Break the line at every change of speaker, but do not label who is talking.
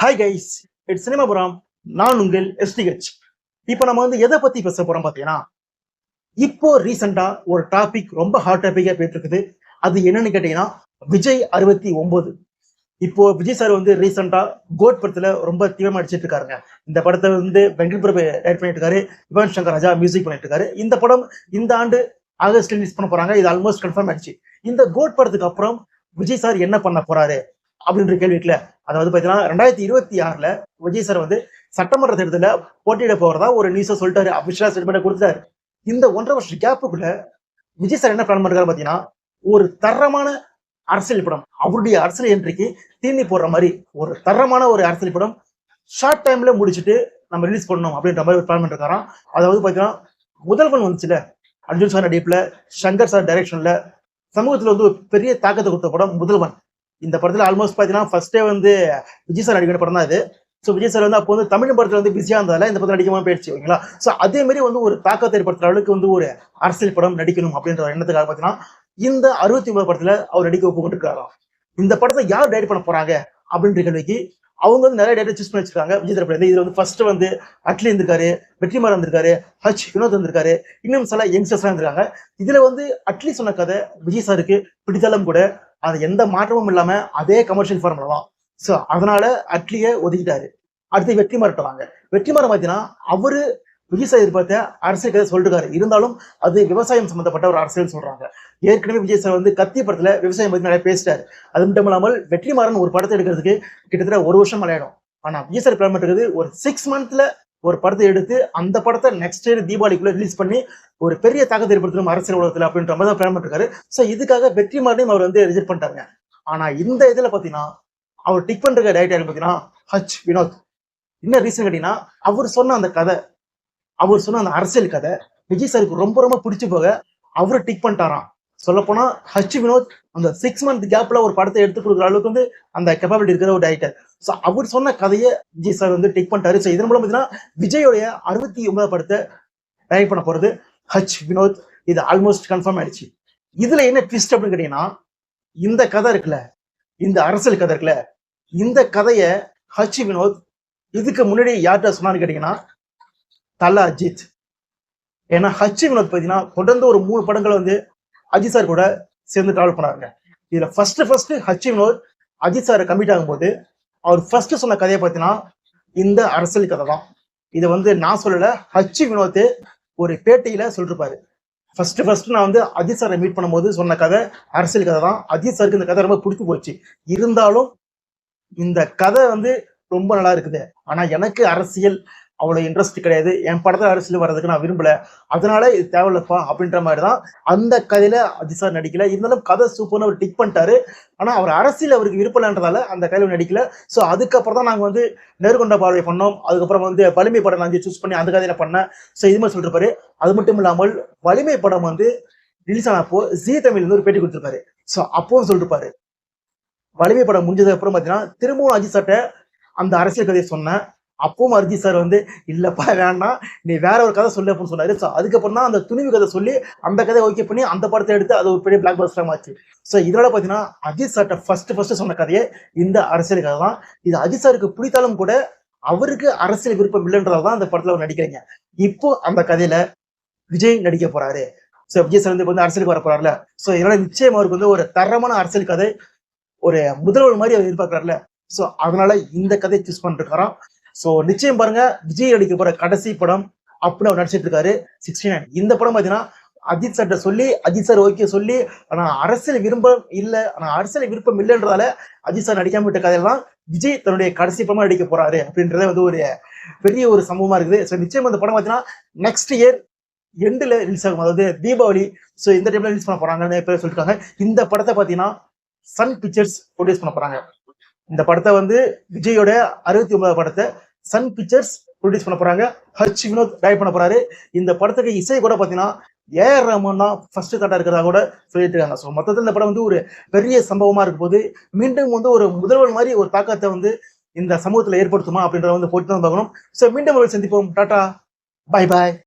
Hi guys it's சினிமாபுரம் நான் உங்கள் எஸ்டிஹெச் இப்போ நம்ம வந்து எதை பத்தி பேச போறோம் பார்த்தீங்கன்னா இப்போ ரீசெண்டா ஒரு டாபிக் ரொம்ப ஹாட் டாபிக்கா போயிட்டு இருக்குது அது என்னன்னு கேட்டீங்கன்னா விஜய் அறுபத்தி ஒன்பது. இப்போ விஜய் சார் வந்து ரீசெண்டா கோட் படத்துல ரொம்ப தீவிரமா அடிச்சிட்டு இருக்காருங்க. இந்த படத்தை வந்து வெங்கட் பிரபு ரைட் பண்ணிட்டு இருக்காரு யுவன் சங்கர் ராஜா மியூசிக் பண்ணிட்டு இருக்காரு. இந்த படம் இந்த ஆண்டு ஆகஸ்ட் ரிலீஸ் பண்ண போறாங்க. இது ஆல்மோஸ்ட் கன்ஃபார்ம் ஆயிடுச்சு. இந்த கோட் படத்துக்கு அப்புறம் விஜய் சார் என்ன பண்ண போறாரு? அப்படின்ற கேள்வி இருக்குல்ல? வந்து பார்த்தீங்கன்னா ரெண்டாயிரத்தி இருபத்தி ஆறுல விஜய் சார் வந்து சட்டமன்ற தேர்தலில் போட்டியிட போறதா ஒரு நியூஸை சொல்லிட்டாரு. அபிஷியலா ஸ்டேட்மெண்ட் கொடுத்தாரு இந்த ஒன்றரை வருஷம் கேப்புக்குள்ள விஜய் சார் என்ன பிளான் பண்ணுறாரு பார்த்தீங்கன்னா ஒரு தரமான அரசியல் படம். அவருடைய அரசியல் இன்றைக்கு தீனி போடுற மாதிரி ஒரு தரமான ஒரு அரசியல் படம் ஷார்ட் டைம்ல முடிச்சுட்டு நம்ம ரிலீஸ் பண்ணணும் அப்படின்ற மாதிரி ஒரு பிளான் பண்ணிருக்காராம். அதாவது பார்த்தீங்கன்னா முதல்வன் வந்துச்சுல அர்ஜுன் சார் நடிப்புல சங்கர் சார் டைரக்ஷன்ல சமூகத்துல வந்து ஒரு பெரிய தாக்கத்தை கொடுத்த படம் முதல்வன். இந்த படத்துல ஆல்மோஸ்ட் பாத்தீங்கன்னா ஃபர்ஸ்டே வந்து விஜய் சார் நடிக்கிற படம் தான் இது. ஸோ விஜய் சார் வந்து அப்போ வந்து தமிழ் படத்துல வந்து பிஸியா இருந்ததால இந்த படத்துல நடிக்காமல் போயிடுச்சு ஓகேங்களா? ஸோ அதே மாதிரி வந்து ஒரு தாக்கத்தை ஏற்படுத்துற அளவுக்கு வந்து ஒரு அரசியல் படம் நடிக்கணும் அப்படின்ற ஒரு எண்ணத்துக்காக பாத்தீங்கன்னா இந்த அறுபத்தி ஒன்பது படத்துல அவர் நடிக்க ஒப்புக்கொண்டிருக்காராம் இந்த படத்தை யார் டைரக்ட் பண்ண போறாங்க அப்படின்ற கேள்விக்கு அவங்க வந்து நிறைய டேட்டா சூஸ் பண்ணி வச்சிருக்காங்க. விஜய் தரப்புல இதுல வந்து ஃபர்ஸ்ட் வந்து அட்லி இருந்திருக்காரு வெற்றிமாறன் இருந்திருக்காரு ஹச் வினோத் வந்திருக்காரு இன்னும் சில யங்ஸ்டர்ஸ்லாம் இருந்திருக்காங்க இதுல வந்து அட்லி சொன்ன கதை விஜய் சாருக்கு பிடித்தாலும் கூட அது எந்த மாற்றமும் இல்லாம அதே கமர்ஷியல் ஃபார்ம்ல தான். ஸோ அதனால அட்லியை ஒதுக்கிட்டாரு. அடுத்து வெற்றிமாறன் வாங்க. வெற்றிமாறன் பார்த்தீங்கன்னா அவரு விஜய் சார் எதிர்பார்த்த அரசியல் கதை சொல்லிருக்காரு. இருந்தாலும் அது விவசாயம் சம்பந்தப்பட்ட ஒரு அரசியல் சொல்றாங்க. ஏற்கனவே விஜய் சார் வந்து கத்தி படத்துல விவசாயம் பத்தி நிறைய பேசிட்டாரு. அது மட்டும் இல்லாமல் வெற்றிமாறன் ஒரு படத்தை எடுக்கிறதுக்கு கிட்டத்தட்ட ஒரு வருஷம் விளையாடும் ஆனா விஜய் சார் பிளான் பண்றது ஒரு சிக்ஸ் மந்த்ல ஒரு படத்தை எடுத்து அந்த படத்தை நெக்ஸ்ட் இயர் தீபாவளிக்குள்ள ரிலீஸ் பண்ணி ஒரு பெரிய தாக்கத்தை ஏற்படுத்தணும் அரசியல் உலகத்தில் அப்படின்ற மாதிரி தான் பிளான் பண்ணிருக்காரு. ஸோ இதுக்காக வெற்றிமாறனையும் அவர் வந்து ரிஜெக்ட் பண்ணிட்டாங்க ஆனா இந்த இதுல பாத்தீங்கன்னா அவர் டிக் பண்ற டைரக்டர் பாத்தீங்கன்னா ஹச் வினோத். என்ன ரீசன் கேட்டீங்கன்னா அவர் சொன்ன அந்த கதை அவர் சொன்ன அந்த அரசியல் கதை விஜய் சாருக்கு ரொம்ப ரொம்ப பிடிச்சு போக அவரை டிக் பண்ணிட்டாராம். சொல்ல போனா ஹச் வினோத் அந்த சிக்ஸ் மந்த் கேப்ல ஒரு படத்தை எடுத்து கொடுக்குற அளவுக்கு வந்து அந்த கெப்பாபிலிட்டி இருக்கிற ஒரு டைரக்டர் ஸோ அவர் சொன்ன கதையை விஜய் சார் வந்து டிக் பண்ணிட்டாரு. ஸோ இதன் மூலம் பார்த்தீங்கன்னா விஜயோடைய அறுபத்தி ஒன்பதாவது படத்தை டைரக்ட் பண்ண போறது ஹச் வினோத். இது ஆல்மோஸ்ட் கன்ஃபார்ம் ஆயிடுச்சு. இதுல என்ன ட்விஸ்ட் அப்படின்னு கேட்டீங்கன்னா இந்த கதை இருக்குல்ல இந்த அரசியல் கதை இருக்குல்ல இந்த கதையை ஹச் வினோத் இதுக்கு முன்னாடி யார்கிட்ட சொன்னான்னு கேட்டீங்கன்னா தல அஜித். ஏன்னா ஹச் வினோத் பார்த்தீங்கன்னா தொடர்ந்து ஒரு மூணு படங்கள் வந்து அஜித் சார் கூட சேர்ந்து டிராவல் பண்ணாங்க இதுல first first H Vinoth Ajith sir commit ஆகும்போது அவர் ஃபர்ஸ்ட் சொன்ன கதையை பார்த்தீங்கன்னா இந்த அரசியல் கதை தான். இதை வந்து நான் சொல்லல ஹச் வினோத் ஒரு பேட்டியில சொல்லிருப்பாரு. ஃபர்ஸ்ட் ஃபர்ஸ்ட் நான் வந்து அஜித் சாரை மீட் பண்ணும்போது சொன்ன கதை அரசியல் கதை தான். அஜித் சாருக்கு இந்த கதை ரொம்ப பிடிச்சி போச்சு. இருந்தாலும் இந்த கதை வந்து ரொம்ப நல்லா இருக்குது. ஆனா எனக்கு அரசியல் அவ்வளோ இன்ட்ரெஸ்ட் கிடையாது. என் படத்தில் அரசியல் வர்றதுக்கு நான் விரும்பல. அதனால இது தேவையில்லப்பா அப்படின்ற மாதிரி தான் அந்த கதையில அஜிசார் நடிக்கல. இருந்தாலும் கதை சூப்பர்னு அவர் டிக் பண்ணிட்டாரு. ஆனால் அவர் அரசியல் அவருக்கு விருப்பம்ன்றதால அந்த கதையில நடிக்கல. ஸோ அதுக்கப்புறம் தான் நாங்கள் வந்து நேர்கொண்ட பார்வை பண்ணோம். அதுக்கப்புறம் வந்து வலிமை படம் நான் சூஸ் பண்ணி அந்த கதையில பண்ணேன். ஸோ இது மாதிரி சொல்லிருப்பாரு. அது மட்டும் இல்லாமல் வலிமை படம் வந்து ரிலீஸ் ஆனப்போ ஜி தமிழ் இருந்து ஒரு பேட்டி கொடுத்துருப்பாரு. ஸோ அப்பவும் சொல்லிருப்பாரு. வலிமை படம் முடிஞ்சதுக்கு அப்புறம் பார்த்தீங்கன்னா திரும்பவும் அஜித் சார்ட்ட அந்த அரசியல் கதையை சொன்னேன். அப்பவும் அர்ஜித் சார் வந்து இல்லைப்பா வேண்டாம் நீ வேற ஒரு கதை சொல்லு அப்படின்னு சொன்னாரு. ஸோ அதுக்கப்புறம் தான் அந்த துணிவு கதை சொல்லி அந்த கதையை ஓகே பண்ணி அந்த படத்தை எடுத்து அது ஒரு பெரிய பிளாக் பஸ்டர் ஆச்சு ஸோ இதோட பார்த்தீங்கன்னா அஜித் சார்ட்ட ஃபர்ஸ்ட் ஃபர்ஸ்ட் சொன்ன கதையே இந்த அரசியல் கதை தான். இது அஜித் சாருக்கு பிடித்தாலும் கூட அவருக்கு அரசியல் விருப்பம் இல்லைன்றதால தான் அந்த படத்தில் அவர் நடிக்கிறீங்க. இப்போ அந்த கதையில விஜய் நடிக்க போறாரு. ஸோ விஜய் சார் வந்து இப்போ வந்து அரசியலுக்கு வர போறாருல. ஸோ இதனால நிச்சயம் அவருக்கு வந்து ஒரு தரமான அரசியல் கதை ஒரு முதல்வர் மாதிரி அவர் எதிர்பார்க்கிறாருல. ஸோ அதனால இந்த கதையை சூஸ் பண்ணிருக்காராம். ஸோ நிச்சயம் பாருங்க விஜய் நடிக்க போற கடைசி படம் அப்படின்னு அவர் நடிச்சிட்டு இருக்காரு சிக்ஸ்டி நைன் இந்த படம் பார்த்தீங்கன்னா அஜித் சார்ட்ட சொல்லி அஜித் சார் ஓகே சொல்லி ஆனால் அரசியல் விருப்பம் இல்லை ஆனால் அரசியல் விருப்பம் இல்லைன்றதால அஜித் சார் நடிக்காம விட்ட கதையில தான் விஜய் தன்னுடைய கடைசி படமா நடிக்க போறாரு அப்படின்றத வந்து ஒரு பெரிய ஒரு சம்பவமா இருக்குது. ஸோ நிச்சயம் அந்த படம் பார்த்தீங்கன்னா நெக்ஸ்ட் இயர் எண்டில் ரிலீஸ் ஆகும். அதாவது தீபாவளி. ஸோ இந்த டைம்ல ரிலீஸ் பண்ண போறாங்கன்னு பேர் சொல்லிருக்காங்க. இந்த படத்தை பார்த்தீங்கன்னா சன் பிக்சர்ஸ் ப்ரொடியூஸ் பண்ண போறாங்க. இந்த படத்தை வந்து விஜயோட அறுபத்தி ஒன்பதாவது படத்தை சன் பிக்சர்ஸ் ப்ரொடியூஸ் பண்ண போறாங்க. ஹர்ஷ் வினோத் டைப் பண்ண போறாரு. இந்த படத்துக்கு இசை கூட பாத்தீங்கன்னா ஏஆர் ரஹ்மான் தான் ஃபர்ஸ்ட் கட்டா இருக்கிறதா கூட சொல்லிட்டு இருக்காங்க. ஸோ மொத்தத்தில் இந்த படம் வந்து ஒரு பெரிய சம்பவமா இருக்கும் போது மீண்டும் வந்து ஒரு முதல்வர் மாதிரி ஒரு தாக்கத்தை வந்து இந்த சமூகத்தில் ஏற்படுத்துமா அப்படின்றத வந்து போட்டு தான் பார்க்கணும். ஸோ மீண்டும் ஒரு சந்திப்போம். Tata bye bye